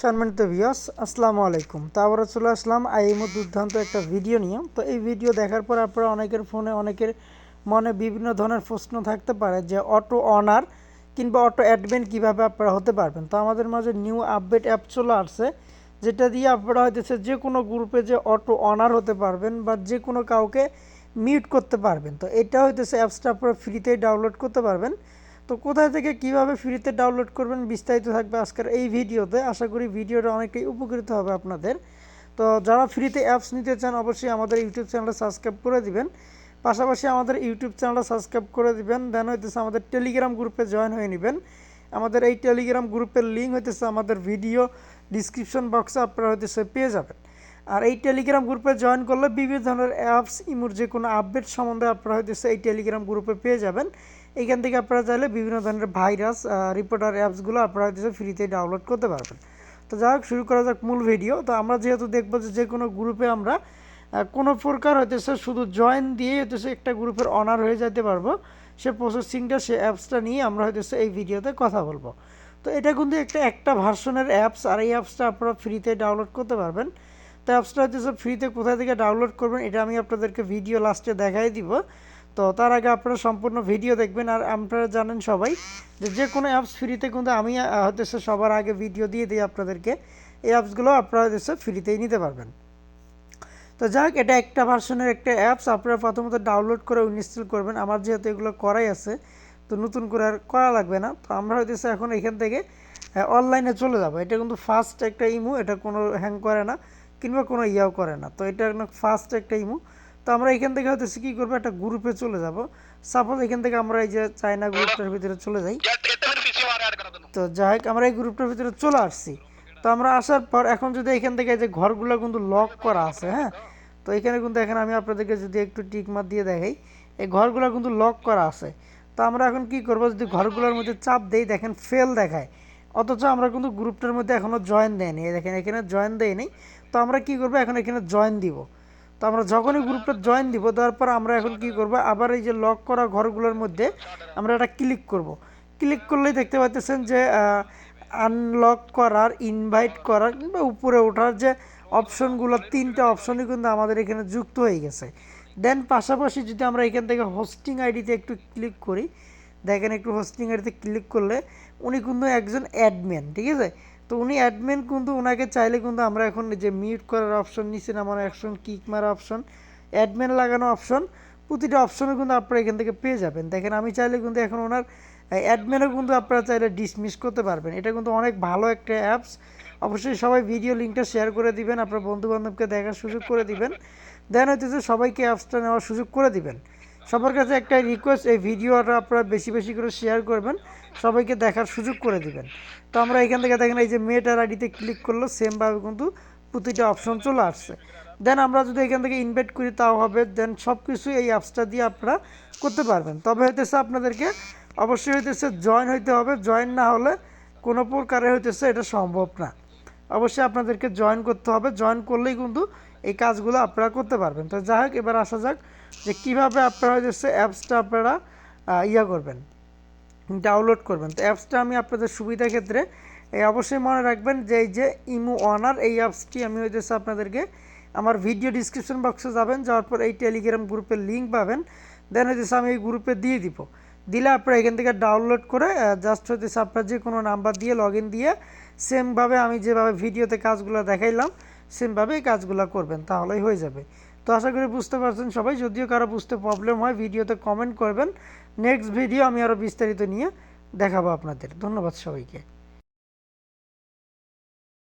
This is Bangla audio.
সম্মানিত ভিউয়ার্স আসসালামু আলাইকুম। তো আবারও চলে আসলাম আইএমও দুর্দান্ত একটা ভিডিও নিয়ে। তো এই ভিডিও দেখার পর আপনারা অনেকের ফোনে অনেকের মনে বিভিন্ন ধরনের প্রশ্ন থাকতে পারে যে অটো অনার কিংবা অটো অ্যাডমিন কীভাবে আপনারা হতে পারবেন। তো আমাদের মাঝে নিউ আপডেট অ্যাপ চলে আসছে, যেটা দিয়ে আপনারা হইতেছে যে কোনো গ্রুপে যে অটো অনার হতে পারবেন বা যে কোনো কাউকে মিউট করতে পারবেন। তো এটা হইতেছে অ্যাপসটা আপনারা ফ্রিতেই ডাউনলোড করতে পারবেন। তো কোথায় থেকে কীভাবে ফ্রিতে ডাউনলোড করবেন বিস্তারিত থাকবে আজকের এই ভিডিওতে। আশা করি ভিডিওটা অনেকটাই উপকৃত হবে আপনাদের। তো যারা ফ্রিতে অ্যাপস নিতে চান, অবশ্যই আমাদের ইউটিউব চ্যানেলটা সাবস্ক্রাইব করে দিবেন। পাশাপাশি আমাদের ইউটিউব চ্যানেলটা সাবস্ক্রাইব করে দিবেন। দেন হইতেছে আমাদের টেলিগ্রাম গ্রুপে জয়েন হয়ে নেবেন। আমাদের এই টেলিগ্রাম গ্রুপের লিঙ্ক হইতেছে আমাদের ভিডিও ডিসক্রিপশন বক্সে আপনারা হইতেছে পেয়ে যাবেন। আর এই টেলিগ্রাম গ্রুপে জয়েন করলে বিভিন্ন ধরনের অ্যাপস ইমুর যে কোনো আপডেট সম্বন্ধে আপনারা হইতেছে এই টেলিগ্রাম গ্রুপে পেয়ে যাবেন। এইখান থেকে আপনারা চাইলে বিভিন্ন ধরনের ভাইরাস রিপোর্টার অ্যাপসগুলো আপনারা হইতেছে ফ্রিতে ডাউনলোড করতে পারবেন। তো যাই হোক, শুরু করা যাক মূল ভিডিও তো আমরা যেহেতু দেখব যে যে কোনো গ্রুপে আমরা কোনো প্রকার হইতেছে শুধু জয়েন দিয়ে হইতেছে একটা গ্রুপের অনার হয়ে যেতে পারব। সে প্রসেসিংটা সে অ্যাপসটা নিয়ে আমরা হইতেছে এই ভিডিওতে কথা বলব। তো এটা কিন্তু একটা একটা ভার্সনের অ্যাপস আর এই অ্যাপসটা আপনারা ফ্রিতে ডাউনলোড করতে পারবেন। তো অ্যাপসটা হয়তো হচ্ছে ফ্রিতে কোথা থেকে ডাউনলোড করবেন, এটা আমি আপনাদেরকে ভিডিও লাস্টে দেখাই দিব। তো তার আগে আপনারা সম্পূর্ণ ভিডিও দেখবেন আর আপনারা জানেন সবাই যে যে কোনো অ্যাপস ফ্রিতে কিন্তু আমি হতেছে সবার আগে ভিডিও দিয়ে দিই আপনাদেরকে। এই অ্যাপসগুলো আপনারা হচ্ছে ফ্রিতেই নিতে পারবেন। তো যাক এটা একটা ভার্সনের একটা অ্যাপস আপনারা প্রথমত ডাউনলোড করে ইনস্টল করবেন। আমার যেহেতু এগুলো করাই আছে, তো নতুন করে আর করা লাগবে না। তো আমরা হইতেছে এখন এখান থেকে অনলাইনে চলে যাব। এটা কিন্তু ফার্স্ট একটা ইমু এটা কোনো হ্যাং করে না, কিংবা কোনো ইয়াও করে না। তো এটা ফার্স্ট একটা ইমু তো আমরা এখান থেকে হয়তো কী করব? একটা গ্রুপে চলে যাব। সাপোজ এখান থেকে আমরা এই যে চায়না গ্রুপটার ভিতরে চলে যাই। তো যাই হোক আমরা এই গ্রুপটার ভিতরে চলে আসছি। তো আমরা আসার পর এখন যদি এখান থেকে এই যে ঘরগুলো কিন্তু লক করা আছে হ্যাঁ? তো এখানে কিন্তু এখানে আমি আপনাদেরকে যদি একটু টিক মার দিয়ে দেখাই এই ঘরগুলো কিন্তু লক করা আছে। তো আমরা এখন কি করব? যদি ঘরগুলোর মধ্যে চাপ দেই দেখেন ফেল দেখায়। অথচ আমরা কিন্তু গ্রুপটার মধ্যে এখনও জয়েন দেয়নি। দেখেন এখানে জয়েন দেয়নি। তো আমরা কি করব? এখন এখানে জয়েন দিব। তো আমরা যখনই গ্রুপটা জয়েন দিব তারপর আমরা এখন কি করব? আবার এই যে লক করা ঘরগুলোর মধ্যে আমরা এটা ক্লিক করব। ক্লিক করলেই দেখতে পাচ্ছেন যে আনলক করার ইনভাইট করার কিংবা উপরে ওঠার যে অপশনগুলো তিনটা অপশনই কিন্তু আমাদের এখানে যুক্ত হয়ে গেছে। দেন পাশাপাশি যদি আমরা এখান থেকে হোস্টিং আইডিতে একটু ক্লিক করি, দেখেন একটু হোস্টিং আইডিতে ক্লিক করলে উনি কিন্তু একজন অ্যাডমিন ঠিক আছে? তো উনি অ্যাডমিন কিন্তু ওনাকে চাইলে কিন্তু আমরা এখন যে মিউট করার অপশন নিচে নামানো অপশন কিক মারা অপশন অ্যাডমিন লাগানো অপশন প্রতিটা অপশনও কিন্তু আপনারা এখান থেকে পেয়ে যাবেন। দেখেন, আমি চাইলে কিন্তু এখন ওনার অ্যাডমিনও কিন্তু আপনারা চাইলে ডিসমিস করতে পারবেন। এটা কিন্তু অনেক ভালো একটা অ্যাপস অবশ্যই সবাই ভিডিও লিঙ্কটা শেয়ার করে দিবেন, আপনার বন্ধুবান্ধবকে দেখার সুযোগ করে দিবেন। দেন হচ্ছে সবাইকে অ্যাপসটা নেওয়ার সুযোগ করে দিবেন। সবার কাছে একটা রিকোয়েস্ট এই ভিডিওটা আপনারা বেশি বেশি করে শেয়ার করবেন, সবাইকে দেখার সুযোগ করে দিবেন। তো আমরা এখান থেকে দেখেন, এই যে মেটার আইডিতে ক্লিক করল সেমভাবে কিন্তু প্রতিটা অপশন চলে আসছে। দেন আমরা যদি এখান থেকে ইনভাইট করি, তাও হবে দেন সব কিছু এই অ্যাপসটা দিয়ে আপনারা করতে পারবেন। তবে হইতেছে আপনাদেরকে অবশ্যই হইতেছে জয়েন হইতে হবে। জয়েন না হলে কোনো প্রকারে হইতেছে এটা সম্ভব না। অবশ্যই আপনাদেরকে জয়েন করতে হবে। জয়েন করলেই কিন্তু এই কাজগুলো আপনারা করতে পারবেন। তো যাই হোক, এবার আসা যাক যে কীভাবে আপনারা হচ্ছে অ্যাপসটা আপনারা ইয়া করবেন ডাউনলোড করবেন। তো অ্যাপসটা আমি আপনাদের সুবিধা ক্ষেত্রে এই অবশ্যই মনে রাখবেন যে এই যে ইমো অনার এই অ্যাপসটি আমি হইতেছে আপনাদেরকে আমার ভিডিও ডিসক্রিপশন বক্সে যাবেন। যাওয়ার পর এই টেলিগ্রাম গ্রুপের লিঙ্ক পাবেন। দেন হইতেছে আমি এই গ্রুপে দিয়ে দিব। দিলে আপনারা এখান থেকে ডাউনলোড করে জাস্ট হইতেছে আপনার যে কোনো নাম্বার দিয়ে লগ দিয়ে সেমভাবে আমি যেভাবে ভিডিওতে কাজগুলো দেখাইলাম সেমভাবে এই কাজগুলো করবেন, তাহলেই হয়ে যাবে। তো আশা করি বুঝতে পারছেন সবাই, যদিও কারও বুঝতে প্রবলেম হয় ভিডিওতে কমেন্ট করবেন। নেক্সট ভিডিও আমি আরও বিস্তারিত নিয়ে দেখাবো আপনাদের। ধন্যবাদ সবাইকে।